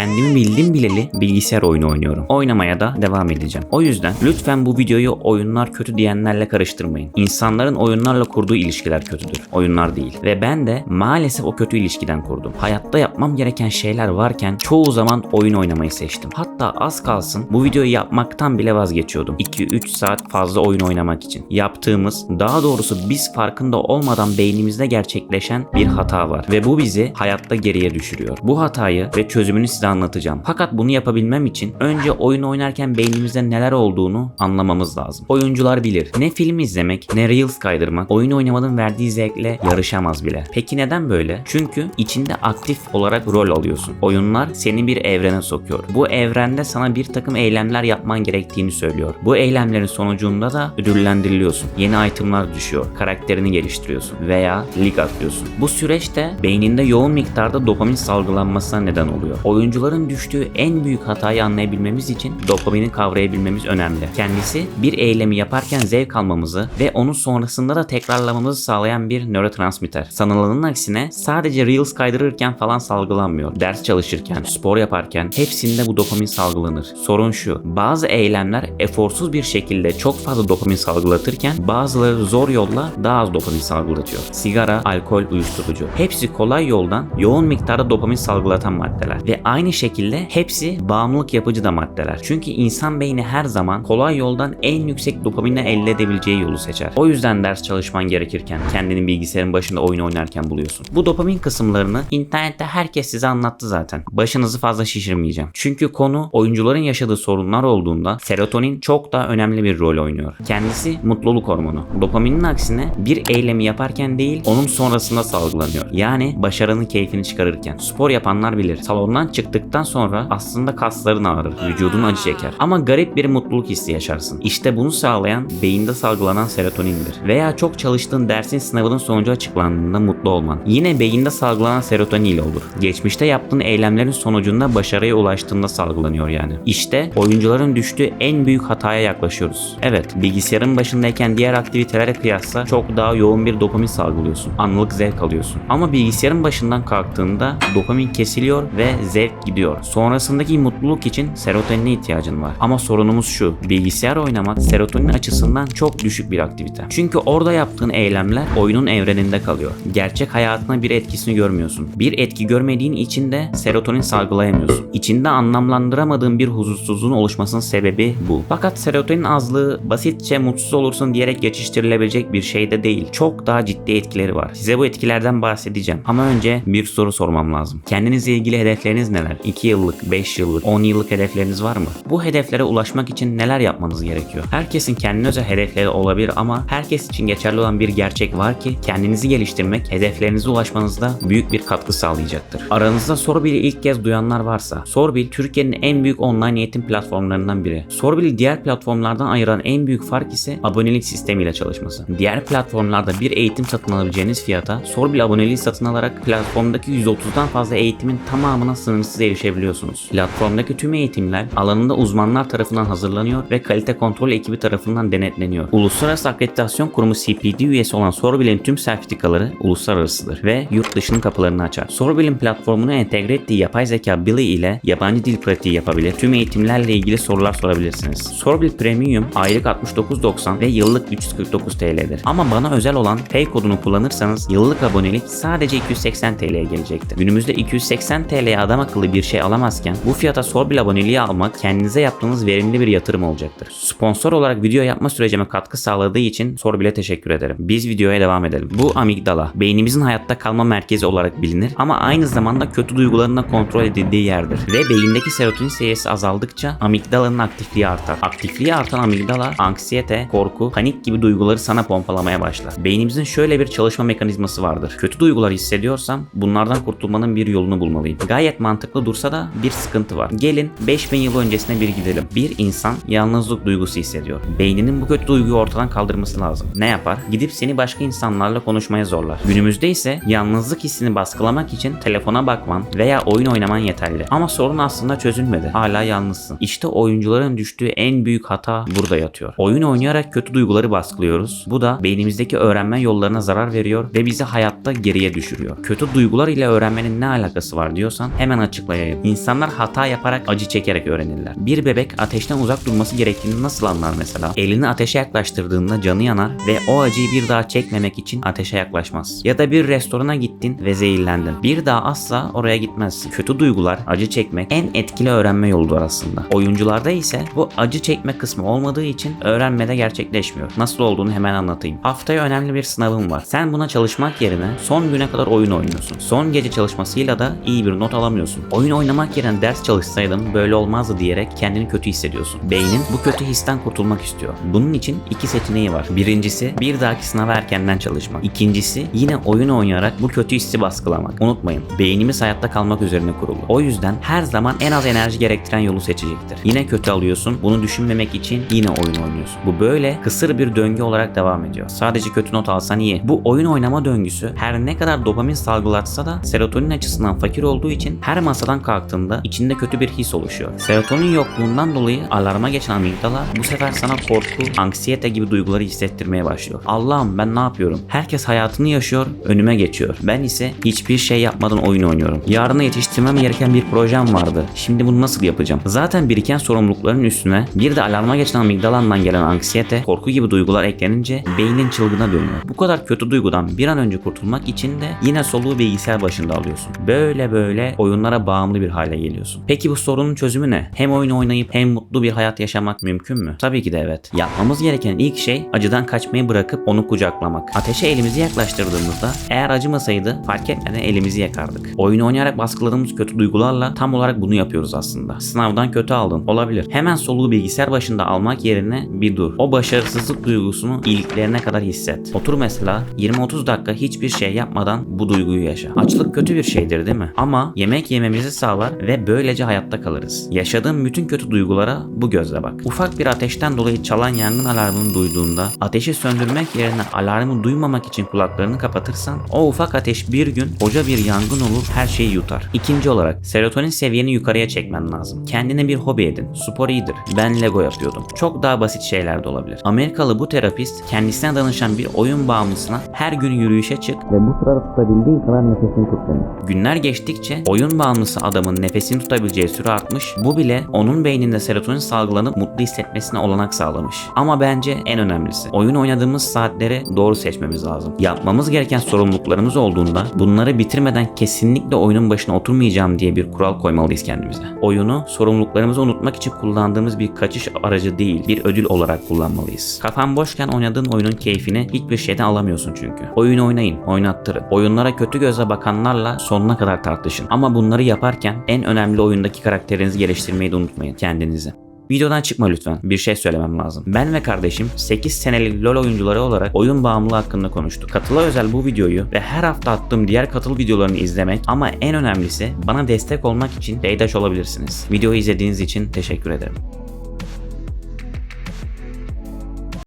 Kendimi bildim bileli bilgisayar oyunu oynuyorum. Oynamaya da devam edeceğim. O yüzden lütfen bu videoyu oyunlar kötü diyenlerle karıştırmayın. İnsanların oyunlarla kurduğu ilişkiler kötüdür. Oyunlar değil. Ve ben de maalesef o kötü ilişkiden kurdum. Hayatta yapmam gereken şeyler varken çoğu zaman oyun oynamayı seçtim. Hatta az kalsın bu videoyu yapmaktan bile vazgeçiyordum. 2-3 saat fazla oyun oynamak için. Yaptığımız, daha doğrusu biz farkında olmadan beynimizde gerçekleşen bir hata var. Ve bu bizi hayatta geriye düşürüyor. Bu hatayı ve çözümünü size anlatacağım. Fakat bunu yapabilmem için önce oyun oynarken beynimizde neler olduğunu anlamamız lazım. Oyuncular bilir. Ne film izlemek, ne Reels kaydırmak, oyun oynamanın verdiği zevkle yarışamaz bile. Peki neden böyle? Çünkü içinde aktif olarak rol alıyorsun. Oyunlar seni bir evrene sokuyor. Bu evrende sana bir takım eylemler yapman gerektiğini söylüyor. Bu eylemlerin sonucunda da ödüllendiriliyorsun. Yeni itemlar düşüyor. Karakterini geliştiriyorsun veya lig atlıyorsun. Bu süreçte beyninde yoğun miktarda dopamin salgılanmasına neden oluyor. Oyuncuların düştüğü en büyük hatayı anlayabilmemiz için dopamini kavrayabilmemiz önemli. Kendisi bir eylemi yaparken zevk almamızı ve onun sonrasında da tekrarlamamızı sağlayan bir nörotransmitter. Sanılanın aksine sadece Reels kaydırırken falan salgılanmıyor. Ders çalışırken, spor yaparken hepsinde bu dopamin salgılanır. Sorun şu, bazı eylemler eforsuz bir şekilde çok fazla dopamin salgılatırken bazıları zor yolla daha az dopamin salgılatıyor. Sigara, alkol, uyuşturucu. Hepsi kolay yoldan yoğun miktarda dopamin salgılatan maddeler. Ve aynı şekilde hepsi bağımlılık yapıcı da maddeler. Çünkü insan beyni her zaman kolay yoldan en yüksek dopamini elde edebileceği yolu seçer. O yüzden ders çalışman gerekirken kendini bilgisayarın başında oyun oynarken buluyorsun. Bu dopamin kısımlarını internette herkes size anlattı zaten. Başınızı fazla şişirmeyeceğim. Çünkü konu oyuncuların yaşadığı sorunlar olduğunda serotonin çok daha önemli bir rol oynuyor. Kendisi mutluluk hormonu. Dopaminin aksine bir eylemi yaparken değil onun sonrasında salgılanıyor. Yani başarının keyfini çıkarırken. Spor yapanlar bilir. Salondan çıktıktan sonra aslında kasların ağrır, vücudun acı çeker. Ama garip bir mutluluk hissi yaşarsın. İşte bunu sağlayan beyinde salgılanan serotonindir. Veya çok çalıştığın dersin sınavının sonucu açıklandığında mutlu olman. Yine beyinde salgılanan serotonin ile olur. Geçmişte yaptığın eylemlerin sonucunda başarıya ulaştığında salgılanıyor yani. İşte oyuncuların düştüğü en büyük hataya yaklaşıyoruz. Evet, bilgisayarın başındayken diğer aktivitelere kıyasla çok daha yoğun bir dopamin salgılıyorsun. Anlık zevk alıyorsun. Ama bilgisayarın başından kalktığında dopamin kesiliyor ve zevk gidiyor. Sonrasındaki mutluluk için serotonine ihtiyacın var. Ama sorunumuz şu. Bilgisayar oynamak serotonin açısından çok düşük bir aktivite. Çünkü orada yaptığın eylemler oyunun evreninde kalıyor. Gerçek hayatına bir etkisini görmüyorsun. Bir etki görmediğin için de serotonin salgılayamıyorsun. İçinde anlamlandıramadığın bir huzursuzluğun oluşmasının sebebi bu. Fakat serotonin azlığı basitçe mutsuz olursun diyerek geçiştirilebilecek bir şey de değil. Çok daha ciddi etkileri var. Size bu etkilerden bahsedeceğim. Ama önce bir soru sormam lazım. Kendinizle ilgili hedefleriniz neler? 2 yıllık, 5 yıllık, 10 yıllık hedefleriniz var mı? Bu hedeflere ulaşmak için neler yapmanız gerekiyor? Herkesin kendine özel hedefleri olabilir ama herkes için geçerli olan bir gerçek var ki kendinizi geliştirmek hedeflerinize ulaşmanızda büyük bir katkı sağlayacaktır. Aranızda Sorbil'i ilk kez duyanlar varsa, Sorbil Türkiye'nin en büyük online eğitim platformlarından biri. Sorbil'i diğer platformlardan ayıran en büyük fark ise abonelik sistemiyle çalışması. Diğer platformlarda bir eğitim satın alabileceğiniz fiyata Sorbil aboneliği satın alarak platformdaki 130'dan fazla eğitimin tamamına sınırsız erişebiliyorsunuz. Platformdaki tüm eğitimler alanında uzmanlar tarafından hazırlanıyor ve kalite kontrol ekibi tarafından denetleniyor. Uluslararası Akreditasyon Kurumu CPD üyesi olan Sorbil'in tüm sertifikaları uluslararasıdır ve yurt dışının kapılarını açar. Sorbil'in platformuna entegre ettiği yapay zeka Billy ile yabancı dil pratiği yapabilir. Tüm eğitimlerle ilgili sorular sorabilirsiniz. Sorbil Premium aylık 69.90 ve yıllık 349 TL'dir. Ama bana özel olan pay kodunu kullanırsanız yıllık abonelik sadece 280 TL'ye gelecektir. Günümüzde 280 TL'ye adam akıllı bir şey alamazken bu fiyata Sorbil aboneliği almak kendinize yaptığınız verimli bir yatırım olacaktır. Sponsor olarak video yapma sürecime katkı sağladığı için Sorbil'e teşekkür ederim. Biz videoya devam edelim. Bu amigdala beynimizin hayatta kalma merkezi olarak bilinir ama aynı zamanda kötü duygularına kontrol edildiği yerdir. Ve beyindeki serotonin seviyesi azaldıkça amigdalanın aktifliği artar. Aktifliği artan amigdala anksiyete, korku, panik gibi duyguları sana pompalamaya başlar. Beynimizin şöyle bir çalışma mekanizması vardır. Kötü duygular hissediyorsam bunlardan kurtulmanın bir yolunu bulmalıyım. Gayet mantıklı dursa da bir sıkıntı var. Gelin 5000 yıl öncesine bir gidelim. Bir insan yalnızlık duygusu hissediyor. Beyninin bu kötü duyguyu ortadan kaldırması lazım. Ne yapar? Gidip seni başka insanlarla konuşmaya zorlar. Günümüzde ise yalnızlık hissini baskılamak için telefona bakman veya oyun oynaman yeterli. Ama sorun aslında çözülmedi. Hala yalnızsın. İşte oyuncuların düştüğü en büyük hata burada yatıyor. Oyun oynayarak kötü duyguları baskılıyoruz. Bu da beynimizdeki öğrenme yollarına zarar veriyor ve bizi hayatta geriye düşürüyor. Kötü duygular ile öğrenmenin ne alakası var diyorsan hemen açıklayayım yayılır. İnsanlar hata yaparak acı çekerek öğrenirler. Bir bebek ateşten uzak durması gerektiğini nasıl anlar mesela? Elini ateşe yaklaştırdığında canı yanar ve o acıyı bir daha çekmemek için ateşe yaklaşmaz. Ya da bir restorana gittin ve zehirlendin. Bir daha asla oraya gitmezsin. Kötü duygular, acı çekmek en etkili öğrenme yoludur aslında. Oyuncularda ise bu acı çekme kısmı olmadığı için öğrenmede gerçekleşmiyor. Nasıl olduğunu hemen anlatayım. Haftaya önemli bir sınavın var. Sen buna çalışmak yerine son güne kadar oyun oynuyorsun. Son gece çalışmasıyla da iyi bir not alamıyorsun. Oyun oynamak yerine ders çalışsaydım böyle olmazdı diyerek kendini kötü hissediyorsun. Beynin bu kötü histen kurtulmak istiyor. Bunun için iki seçeneği var. Birincisi bir dahaki sınava erkenden çalışmak. İkincisi yine oyun oynayarak bu kötü hissi baskılamak. Unutmayın beynimiz hayatta kalmak üzerine kurulu. O yüzden her zaman en az enerji gerektiren yolu seçecektir. Yine kötü alıyorsun. Bunu düşünmemek için yine oyun oynuyorsun. Bu böyle kısır bir döngü olarak devam ediyor. Sadece kötü not alsan iyi. Bu oyun oynama döngüsü her ne kadar dopamin salgılatsa da serotonin açısından fakir olduğu için her masadan kalktığında içinde kötü bir his oluşuyor. Serotonin yokluğundan dolayı alarma geçen amigdala bu sefer sana korku, anksiyete gibi duyguları hissettirmeye başlıyor. Allah'ım ben ne yapıyorum? Herkes hayatını yaşıyor, önüme geçiyor. Ben ise hiçbir şey yapmadan oyun oynuyorum. Yarına yetiştirmem gereken bir projem vardı. Şimdi bunu nasıl yapacağım? Zaten biriken sorumlulukların üstüne bir de alarma geçen amigdalandan gelen anksiyete, korku gibi duygular eklenince beynin çılgına dönüyor. Bu kadar kötü duygudan bir an önce kurtulmak için de yine soluğu bilgisayar başında alıyorsun. Böyle böyle oyunlara bağımlı bir hale geliyorsun. Peki bu sorunun çözümü ne? Hem oyun oynayıp hem mutlu bir hayat yaşamak mümkün mü? Tabii ki de evet. Yapmamız gereken ilk şey acıdan kaçmayı bırakıp onu kucaklamak. Ateşe elimizi yaklaştırdığımızda eğer acımasaydı fark etmeden elimizi yakardık. Oyun oynayarak baskıladığımız kötü duygularla tam olarak bunu yapıyoruz aslında. Sınavdan kötü aldın. Olabilir. Hemen soluğu bilgisayar başında almak yerine bir dur. O başarısızlık duygusunu iliklerine kadar hisset. Otur mesela 20-30 dakika hiçbir şey yapmadan bu duyguyu yaşa. Açlık kötü bir şeydir değil mi? Ama yemek yememizi sağlar ve böylece hayatta kalırız. Yaşadığın bütün kötü duygulara bu gözle bak. Ufak bir ateşten dolayı çalan yangın alarmını duyduğunda ateşi söndürmek yerine alarmı duymamak için kulaklarını kapatırsan o ufak ateş bir gün koca bir yangın olur her şeyi yutar. İkinci olarak serotonin seviyeni yukarıya çekmen lazım. Kendine bir hobi edin. Spor iyidir. Ben Lego yapıyordum. Çok daha basit şeyler de olabilir. Amerikalı bu terapist kendisine danışan bir oyun bağımlısına her gün yürüyüşe çık ve bu sırada tutabildiğin kadar nefesini tut. Günler geçtikçe oyun bağımlısı adamın nefesini tutabileceği süre artmış. Bu bile onun beyninde serotonin salgılanıp mutlu hissetmesine olanak sağlamış. Ama bence en önemlisi oyun oynadığımız saatleri doğru seçmemiz lazım. Yapmamız gereken sorumluluklarımız olduğunda bunları bitirmeden kesinlikle oyunun başına oturmayacağım diye bir kural koymalıyız kendimize. Oyunu sorumluluklarımızı unutmak için kullandığımız bir kaçış aracı değil, bir ödül olarak kullanmalıyız. Kafan boşken oynadığın oyunun keyfini hiçbir şeyden alamıyorsun çünkü. Oyun oynayın, oynattırın. Oyunlara kötü gözle bakanlarla sonuna kadar tartışın. Ama bunları yaparken en önemli oyundaki karakterinizi geliştirmeyi de unutmayın kendinizi. Videodan çıkma lütfen. Bir şey söylemem lazım. Ben ve kardeşim 8 senelik LoL oyuncuları olarak oyun bağımlılığı hakkında konuştuk. Katıla özel bu videoyu ve her hafta attığım diğer katıl videolarını izlemek ama en önemlisi bana destek olmak için Paydaş olabilirsiniz. Videoyu izlediğiniz için teşekkür ederim.